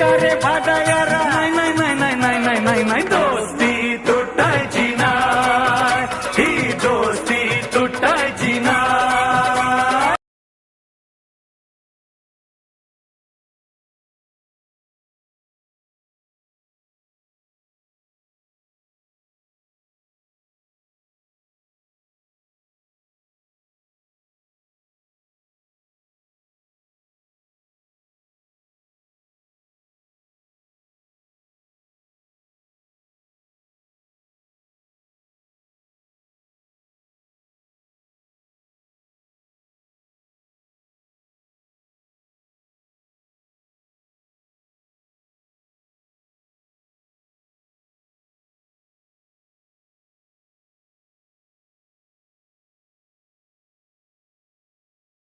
का रे नाही नाही नाही नाही नाही नाही नाही नाही दोस्ती तुटायची नाही ही दोस्ती तुटायची नाही